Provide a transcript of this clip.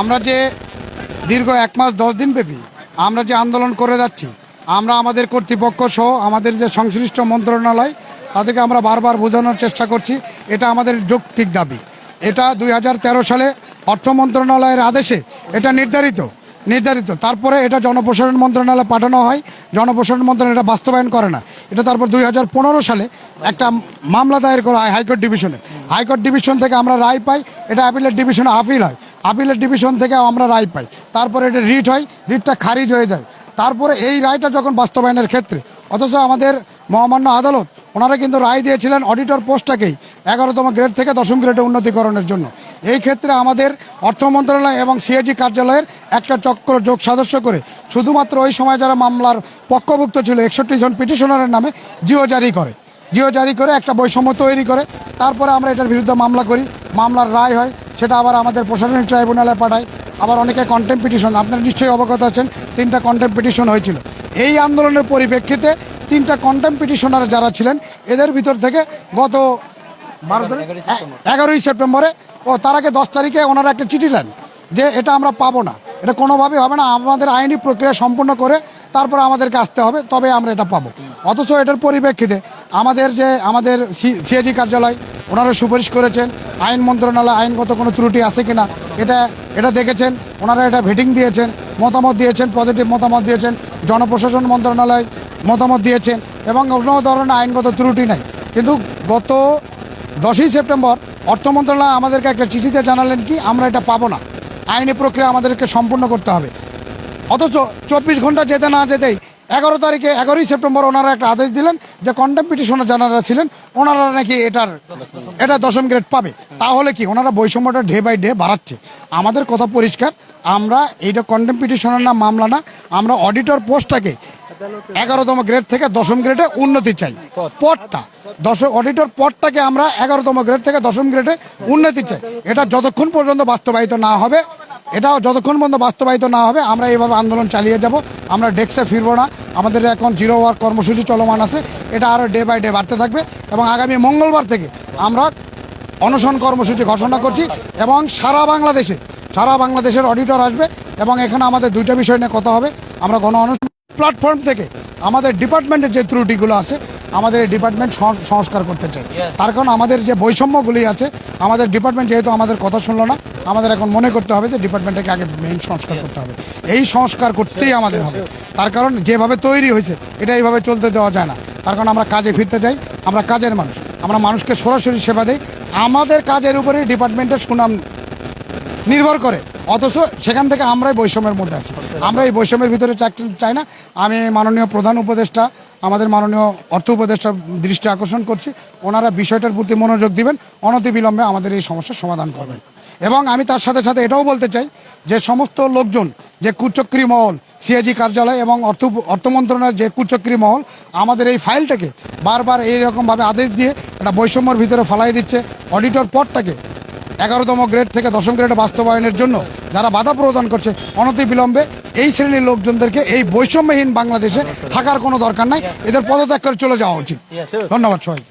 আমরা যে দীর্ঘ এক মাস, দশ দিন ব্যাপী আমরা যে আন্দোলন করে যাচ্ছি, আমরা আমাদের কর্তৃপক্ষ সহ আমাদের যে সংশ্লিষ্ট মন্ত্রণালয়, তাদেরকে আমরা বারবার বোঝানোর চেষ্টা করছি, এটা আমাদের যৌক্তিক দাবি। এটা দুই হাজার তেরো সালে অর্থ মন্ত্রণালয়ের আদেশে এটা নির্ধারিত। নির্ধারিত। তারপরে এটা জনপ্রসারণ মন্ত্রণালয়ে পাঠানো হয়। জনপ্রসারণ মন্ত্রণালয় এটা বাস্তবায়ন করে না। এটা তারপর দুই হাজার পনেরো সালে একটা মামলা দায়ের করা হয় হাইকোর্ট ডিভিশনে। হাইকোর্ট ডিভিশন থেকে আমরা রায় পাই। এটা অ্যাপিলেট ডিভিশনে আপিল হয়। আপিলের ডিভিশন থেকে আমরা রায় পাই। তারপরে এটা রিট হয়, রিটটা খারিজ হয়ে যায়। তারপরে এই রায়টা যখন বাস্তবায়নের ক্ষেত্রে, অথচ আমাদের মহামান্য আদালত, ওনারা কিন্তু রায় দিয়েছিলেন অডিটর পোস্টটাকেই এগারোতম গ্রেড থেকে দশম গ্রেডে উন্নতিকরণের জন্য। এই ক্ষেত্রে আমাদের অর্থ মন্ত্রণালয় এবং সিএজি কার্যালয়ের একটা চক্র যোগ সদস্য করে শুধুমাত্র ওই সময় যারা মামলার পক্ষভুক্ত ছিল একষট্টি জন পিটিশনারের নামে জিও জারি করে। জিও জারি করে একটা বৈষম্য তৈরি করে। তারপরে আমরা এটার বিরুদ্ধে মামলা করি। মামলার রায় হয়, সেটা আবার আমাদের প্রশাসনিক ট্রাইব্যুনালে পাঠায়। আবার অনেকে কন্টেম্প পিটিশন আপনারা নিশ্চয়ই অবগত আছেন, তিনটা কন্টেম্প পিটিশন হয়েছিল। এই আন্দোলনের পরিপ্রেক্ষিতে তিনটা কন্টেম্প পিটিশনার যারা ছিলেন, এদের ভিতর থেকে গত বারো তারিখ এগারোই সেপ্টেম্বরে। ও তার আগে দশ তারিখে ওনারা একটা চিঠি দেন যে এটা আমরা পাবো না। এটা কোনোভাবেই হবে না। আমাদের আইনি প্রক্রিয়া সম্পূর্ণ করে তারপর আমাদেরকে আসতে হবে তবে আমরা এটা পাবো। অথচ এটার পরিপ্রেক্ষিতে আমাদের যে আমাদের সিএজি কার্যালয় ওনারা সুপারিশ করেছেন আইন মন্ত্রণালয় আইনগত কোনো ত্রুটি আছে কিনা এটা এটা দেখেছেন ওনারা এটা ভেটিং দিয়েছেন মতামত দিয়েছেন পজিটিভ মতামত দিয়েছেন জনপ্রশাসন মন্ত্রণালয় মতামত দিয়েছেন এবং কোনো ধরনের আইনগত ত্রুটি নাই। কিন্তু গত দশই সেপ্টেম্বর অর্থ মন্ত্রণালয় আমাদেরকে একটা চিঠিতে জানালেন কি, আমরা এটা পাবো না। আইনি প্রক্রিয়া আমাদেরকে সম্পূর্ণ করতে হবে। অথচ চব্বিশ ঘণ্টা যেতে না যেতেই এগারো তারিখে, এগারোই সেপ্টেম্বর ওনারা একটা আদেশ দিলেন যে কন্টেম পিটিশনার যারা ছিলেন, ওনারা নাকি এটার, এটা দশম গ্রেড পাবে। তাহলে কি, ওনারা বৈষম্যটা ডে বাই ডে বাড়াচ্ছে। আমাদের কথা পরিষ্কার, আমরা এইটা কন্টেম পিটিশনার না, মামলা না, আমরা অডিটর পোস্টটাকে এগারোতম গ্রেড থেকে দশম গ্রেডে উন্নতি চাই। পদটা দশ অডিটর পদটাকে আমরা এগারোতম গ্রেড থেকে দশম গ্রেডে উন্নতি চাই। এটা যতক্ষণ পর্যন্ত বাস্তবায়িত না হবে, এটাও যতক্ষণ পর্যন্ত বাস্তবায়িত না হবে, আমরা এইভাবে আন্দোলন চালিয়ে যাব। আমরা ডেস্কে ফিরবো না। আমাদের এখন জিরো ওয়ার্ক কর্মসূচি চলমান আছে। এটা আরও ডে বাই ডে বাড়তে থাকবে এবং আগামী মঙ্গলবার থেকে আমরা অনশন কর্মসূচি ঘোষণা করছি এবং সারা বাংলাদেশে, সারা বাংলাদেশের অডিটর আসবে এবং এখানে আমাদের দুইটা বিষয় নিয়ে কথা হবে। আমরা গণ অনশন প্ল্যাটফর্ম থেকে আমাদের ডিপার্টমেন্টের যে ত্রুটিগুলো আছে আমাদের এই ডিপার্টমেন্ট সংস্কার করতে চাই। তার কারণ আমাদের যে বৈষম্যগুলি আছে আমাদের ডিপার্টমেন্ট যেহেতু আমাদের কথা শুনলো না আমাদের এখন মনে করতে হবে যে ডিপার্টমেন্টটাকে আগে মেইন সংস্কার করতে হবে। এই সংস্কার করতেই আমাদের হবে। তার কারণ যেভাবে তৈরি হয়েছে এটা এইভাবে চলতে দেওয়া যায় না। তার কারণ আমরা কাজে ফিরতে চাই আমরা কাজের মানুষ। আমরা মানুষকে সরাসরি সেবা দিই। আমাদের কাজের উপরেই ডিপার্টমেন্টের সুনাম নির্ভর করে। অথচ সেখান থেকে আমরাই বৈষম্যের মধ্যে আছি। আমরা এই বৈষম্যের ভিতরে চাকরি চাই না। আমি মাননীয় প্রধান উপদেষ্টা, আমাদের মাননীয় অর্থ উপদেষ্টার দৃষ্টি আকর্ষণ করছি। ওনারা বিষয়টার প্রতি মনোযোগ দিবেন, অনতিবিলম্বে আমাদের এই সমস্যার সমাধান করবেন। এবং আমি তার সাথে সাথে এটাও বলতে চাই যে সমস্ত লোকজন, যে কুচক্রী মহল, সিএজি কার্যালয় এবং অর্থ অর্থ মন্ত্রণালয়ের যে কুচক্রী মহল, আমাদের এই ফাইলটাকে বারবার এইরকমভাবে আদেশ দিয়ে একটা বৈষম্যর ভিতরে ফালাই দিচ্ছে। অডিটর পদটাকে এগারোতম গ্রেড থেকে দশম গ্রেডে বাস্তবায়নের জন্য যারা বাধা প্রদান করছে অনতি বিলম্বে এই শ্রেণির লোকজনদেরকে এই বৈষম্যহীন বাংলাদেশে থাকার কোনো দরকার নাই। এদের পদত্যাগ করে চলে যাওয়া উচিত। ধন্যবাদ সবাই